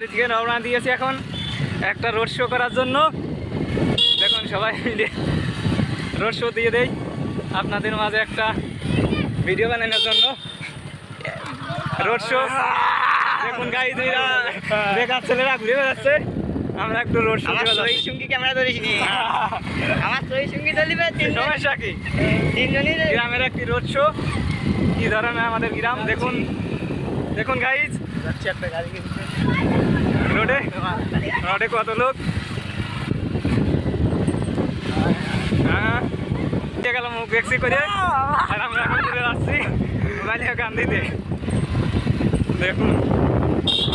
বাড়ি থেকে রওনা দিয়েছি এখন একটা রোড শো করার জন্য। দেখুন সবাই মিলে রোড শো দিয়ে দেই। আপনাদের মাঝে একটা ভিডিও বানানোর জন্য। রোড শো দেখুন গাড়ি দুইরা বেকার ছেলেরা ঘুরে বেড়াচ্ছে। আমরা একটু রোড শো আমার সঙ্গী ক্যামেরা ধরিস নি আমার সই সঙ্গী ধরলিবে তিনজন সমস্যা কি? তিনজনই গ্রামের একটি রোড শো কি ধরনের আমাদের গ্রাম? দেখুন দেখুন গাইজ যাচ্ছে একটা গাড়ি রোডে? রোডে কত লোক? হ্যাঁ। উঠে গেল মুখ বেক্সি করে। আর আমরা এখন ঘুরে যাচ্ছি। বালিয়া গান্ধীতে দেখুন,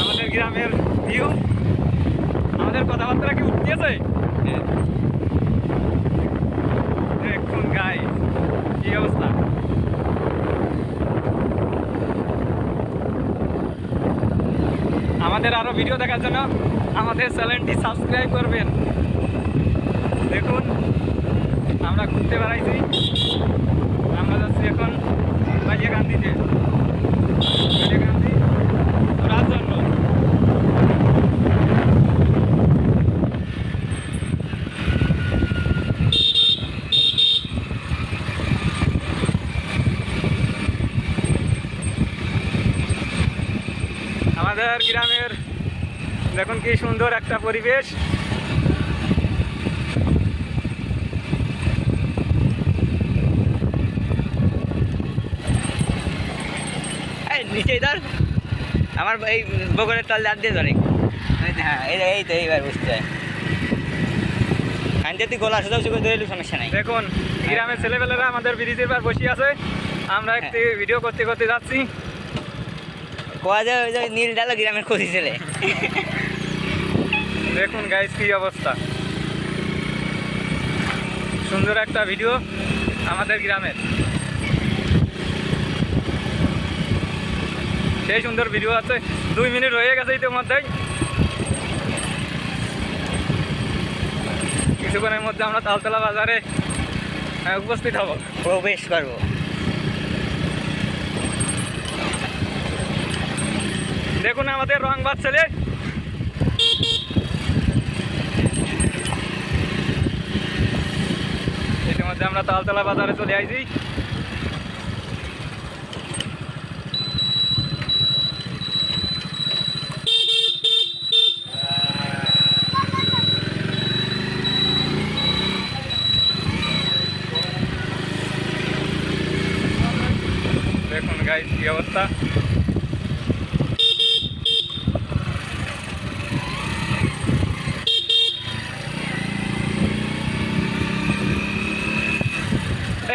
আমাদের গ্রামের ভিউ আমাদের কথাবার্তা কি উঠতেছে দেখুন গাই কি অবস্থা? আমাদের আরও ভিডিও দেখার জন্য আমাদের চ্যানেলটি সাবস্ক্রাইব করবেন। দেখুন, আমরা ঘুরতে বেড়াইছি। আমরা যাচ্ছি এখন বাইয়া গান্ধীতে বালিয়া গান্ধী ঘোরার জন্য আমাদের গ্রামের। দেখুন কি সুন্দর একটা পরিবেশ। এই নিচেই ধর। আমার এই বগলের তল দাঁত দিয়ে ধরে। হ্যাঁ এই এই তো এইবার বুঝতে হয় খানতে তুই গোলা সোজা করে ধরে সমস্যা নাই। দেখুন গ্রামের ছেলেপেলেরা আমাদের ব্রিজের পার বসে আছে। আমরা একটি ভিডিও করতে করতে যাচ্ছি। কোয়া যায় ওই যে নীল ডালো গ্রামের খুশি ছেলে। দেখুন গাইস কি অবস্থা। সুন্দর একটা ভিডিও আমাদের গ্রামের। সেই সুন্দর ভিডিও আছে দুই মিনিট হয়ে গেছে ইতিমধ্যেই। কিছুক্ষণের মধ্যে আমরা তালতলা বাজারে উপস্থিত হব। প্রবেশ করব। দেখুন আমাদের রং রংবাদ ছেলে। ইতিমধ্যে আমরা তালতলা বাজারে চলে আইছি। দেখুন গাইস কি অবস্থা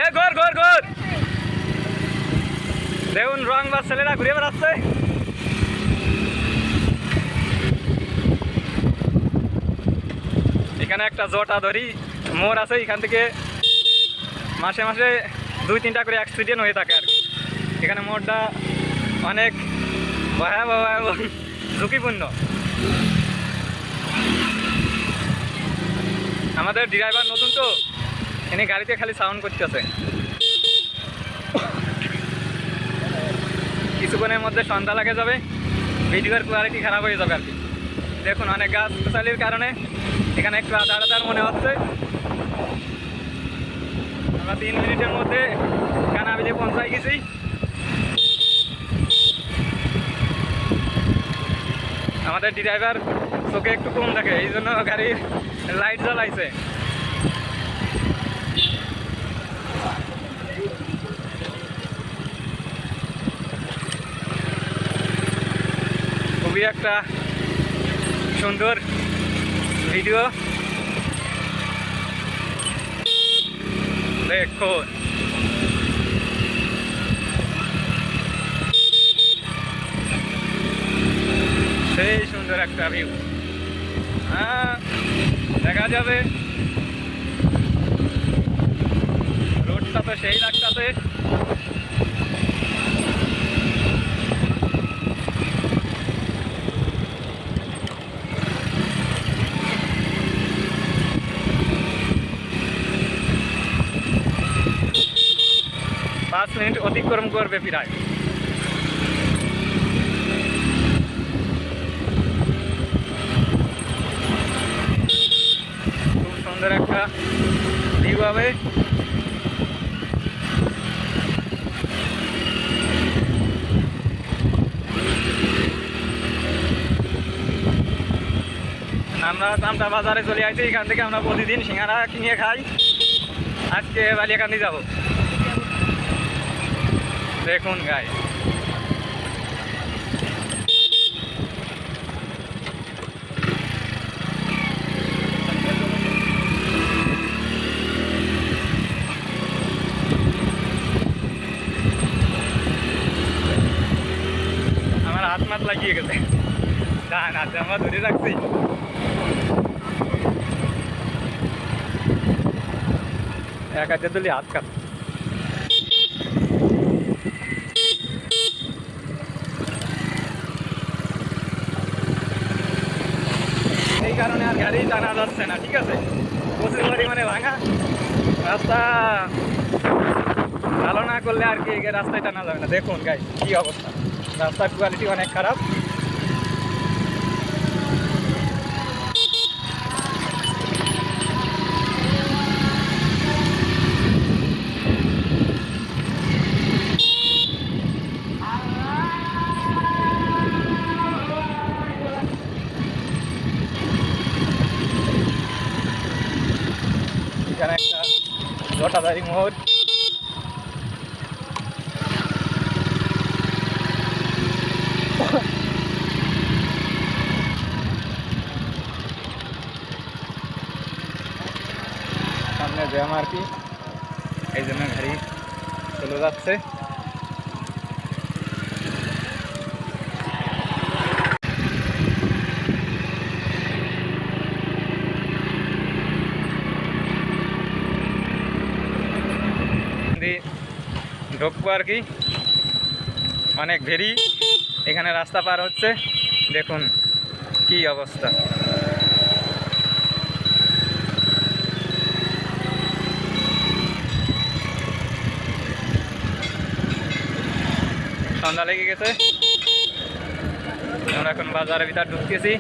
এ ঘর ঘর ঘর দেখুন রং বা ছেলেরা ঘুরে বেড়াচ্ছে। এখানে একটা জটা ধরি মোড় আছে এখান থেকে। মাসে মাসে দুই তিনটা করে অ্যাক্সিডেন্ট হয়ে থাকে আর কি। এখানে মোড়টা অনেক ভয়াবহ এবং ঝুঁকিপূর্ণ। আমাদের ড্রাইভার নতুন তো, এনে গাড়িতে খালি সাউন্ড করতেছে। কিছুক্ষণের মধ্যে সন্ধ্যা লাগে যাবে। ভিডিওর কোয়ালিটি খারাপ হয়ে যাবে আর কি। দেখুন, অনেক গাছ গাছালির কারণে এখানে একটু আধার আধার মনে হচ্ছে। আমরা তিন মিনিটের মধ্যে কানাবিলে পৌঁছাই গেছি। আমাদের ড্রাইভার চোখে একটু কম দেখে, এই জন্য গাড়ির লাইট জ্বলাইছে। খুবই একটা সুন্দর ভিডিও। দেখুন সেই সুন্দর একটা ভিউ হ্যাঁ দেখা যাবে। রোডটা তো সেই লাগতাছে মিনিট অতিক্রম করবে প্রায় খুব সুন্দর একটা ভিউ হবে। আমরা চামটা বাজারে চলে আসি, এখান থেকে আমরা প্রতিদিন সিঙ্গারা কিনে খাই। আজকে বালিয়াকান্দি যাব। দেখুন গাই আমার হাত মাত লাগিয়ে গেছে ডান হাতে আমরা ধরে রাখছি এক হাতে তুলি কারণে আর গাড়ি টানা যাচ্ছে না, ঠিক আছে? প্রচুর পরিমাণে ভাঙা। রাস্তা ভালো না করলে আর কি রাস্তায় টানা যাবে না। দেখুন গাই কি অবস্থা। রাস্তার কোয়ালিটি অনেক খারাপ এখানে একটা জটাধারী মোড় সামনে জ্যাম আর কি এই জন্য গাড়ি চলে যাচ্ছে দিয়ে ঢুকবো আর কি। অনেক ভেরি। এখানে রাস্তা পার হচ্ছে। দেখুন কি অবস্থা। সন্ধ্যা লেগে গেছে। আমরা এখন বাজারের ভিতর ঢুকতেছি।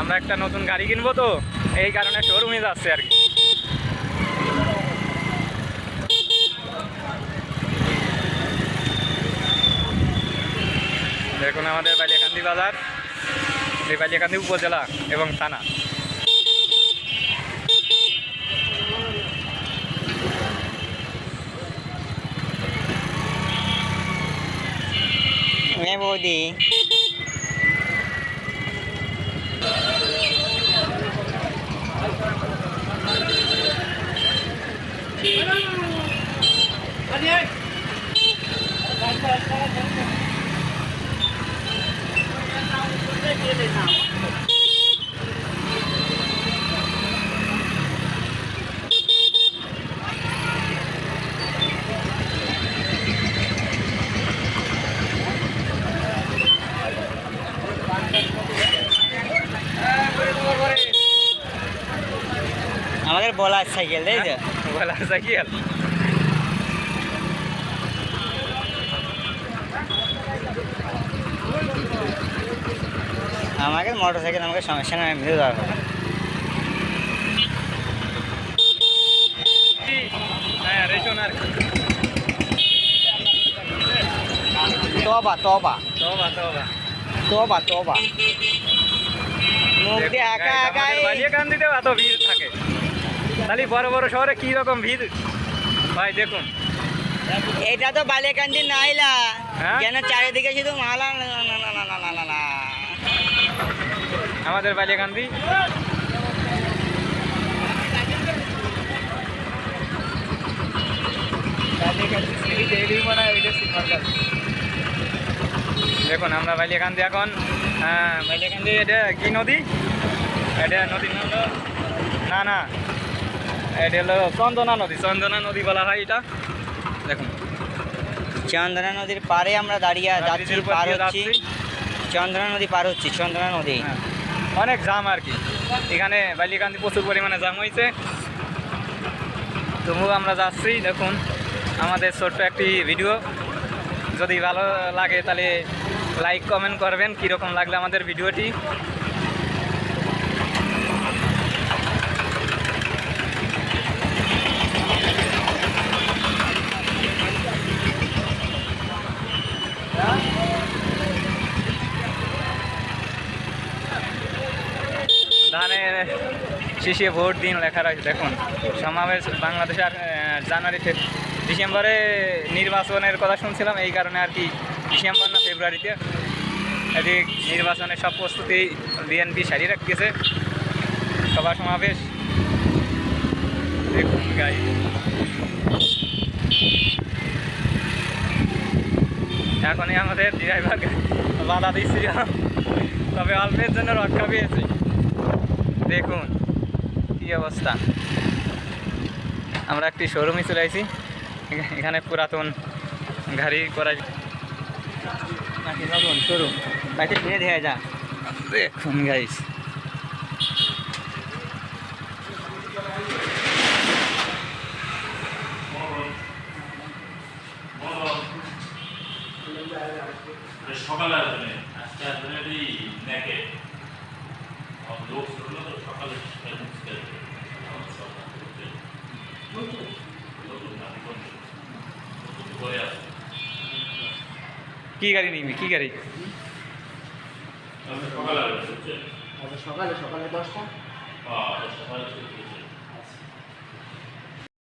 আমরা একটা নতুন গাড়ি কিনবো তো, এই কারণে শোরুমে যাচ্ছে আর কি। বাজার দেবালি এখানে উপজেলা এবং থানা মে বডি Hello. Adi. আমাদের বলার সাইকেল তাই তো? বলা সাইকেল। আমাকে মোটর সাইকেল আমাকে সমস্যা না আমি দরকার তবা একা একা বালিয়ে কান এত ভিড় থাকে। তাহলে বড় বড় শহরে কি ভিড়? ভাই দেখুন। এটা তো বালিয়াকান্দি নাইলা। হ্যাঁ? কেন চারিদিকে শুধু মালা না না না না না না। আমাদের বালিয়াকান্দি দেখুন আমরা বালিয়াকান্দি এখন হ্যাঁ বালিয়াকান্দি এটা কি নদী? এটা নদীর নাম না না এটা হলো চন্দনা নদী চন্দনা নদী বলা হয় এটা। দেখুন। চন্দনা নদীর পারে আমরা দাঁড়িয়ে যাচ্ছি পার হচ্ছি। চন্দনা নদী পার হচ্ছি চন্দনা নদী। হ্যাঁ, অনেক জাম আর কি। এখানে বালিকান্দি প্রচুর পরিমাণে জাম হয়েছে তবুও আমরা যাচ্ছি, দেখুন, আমাদের ছোট্ট একটি ভিডিও যদি ভালো লাগে তাহলে লাইক কমেন্ট করবেন, কীরকম লাগলে আমাদের ভিডিওটি শেষে ভোট দিন লেখা রয়েছে, দেখুন। সমাবেশ বাংলাদেশে আর জানুয়ারি ডিসেম্বরে নির্বাচনের কথা শুনছিলাম, এই কারণে আর কি ডিসেম্বর না ফেব্রুয়ারিতে এদিক নির্বাচনের সব প্রস্তুতি বিএনপি সারিয়ে রাখতেছে। সভা সমাবেশ। দেখুন গাই এখনই আমাদের ড্রাইভার বাধা দিচ্ছিল তবে অল্পের জন্য রক্ষা পেয়েছি। দেখুন। কি অবস্থা? আমরা একটি শোরুমে চলে আসি এখানে পুরাতন গাড়ি করা নাকি নতুন শুরু বাইতে ফিরে দেখা যা। দেখুন গাইস সকালে আসবে। আজকে আসবে কি গাড়ি নিবি? কি গাড়ি? সকালে সকালে সকালে দশটা। হ্যাঁ সকালে